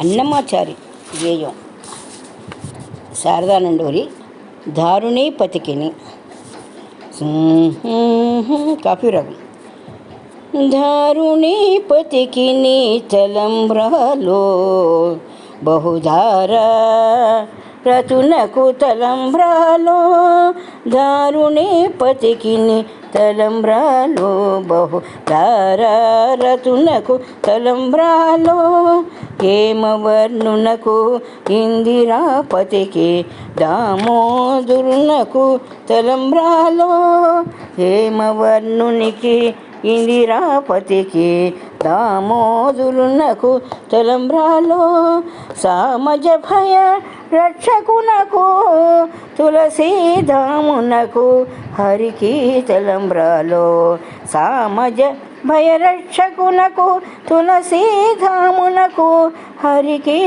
అన్నమాచారి గేయం. శారదానండూరి దారుణి పతికిని. కాఫీ రాగం దారుణి పతికిని తలంబ్రాలో బహుధార రతునకు తలంబ్రాలో దారుణి పతికిని తలంబ్రాలో బహు రతునకు తలంబ్రాలో హేమవర్ణునకు ఇందిరాపతికి దామోదురునకు తలంబ్రాలో? హేమవర్ణునికి ఇందిరాపతికి దామోదురునకు తలంబ్రాలో? సామజ భయ రక్షకునకు తులసీధామునకు హరికి తలంబ్రాలో? సామజ భయరక్షకునకు తులసీధామునకు హరికి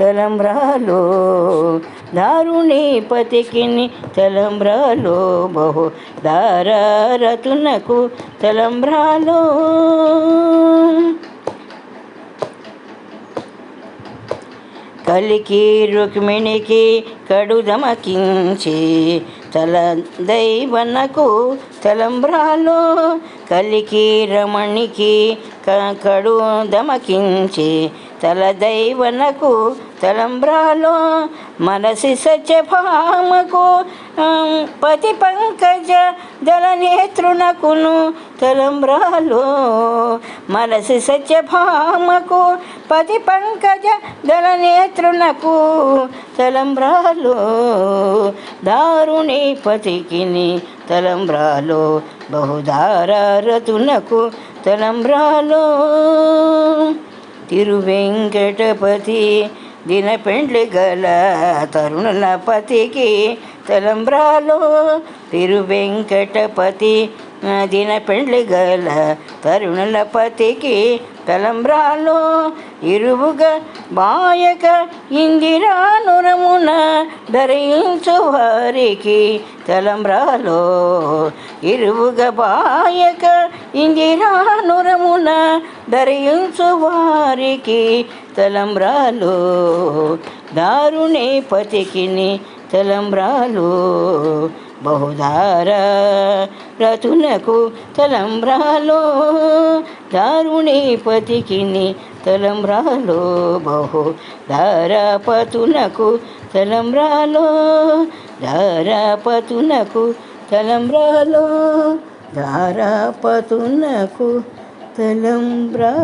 తలంబ్రాలో దారుణి పతికిని తలంబ్రాలో బహు దారతునకు తలంబ్రాలో. కలికి రుక్మిణికి కడుదమకించి తల దైవనకు తలంబ్రాలో. కలికి రమణికి క- కడు దమకించి తల దైవనకు తలంబ్రాలో మనసి సత్యభామకు పతి పంకజ దళ నేత్రునకును తలంబ్రాలో మనసి సత్యభామకు పతి పంకజ దళ నేత్రునకు తలంబ్రాలో దారుణి పతికిని తలంబ్రాలో బహుదారతునకు తలంబ్రాలో తిరువెంకటపతి దిన పెండ్లి గల తరుణుల పతికి తలంబ్రాలో తిరువెంకటపతి దిన పెండ్లి గల తరుణుల పతికి తలంబ్రాలో ఇరువుగా బాయక ఇందిరానురమున ధరించు వారికి తలంబ్రాలో ఇరువుగా బాయక ఇందిరానురమున ధరించు వారికి తలంబ్రాలో దారుణే పతికిని తలంబ్రాలు బహుధార రతునకు తలంబ్రాలు దారుణి పతికిని తలంబ్రాలు బహు ధారాపతునకు తలంబ్రాలో ధారాపతునకు తలంబ్రాలో ధారాపతునకు తలంబ్రా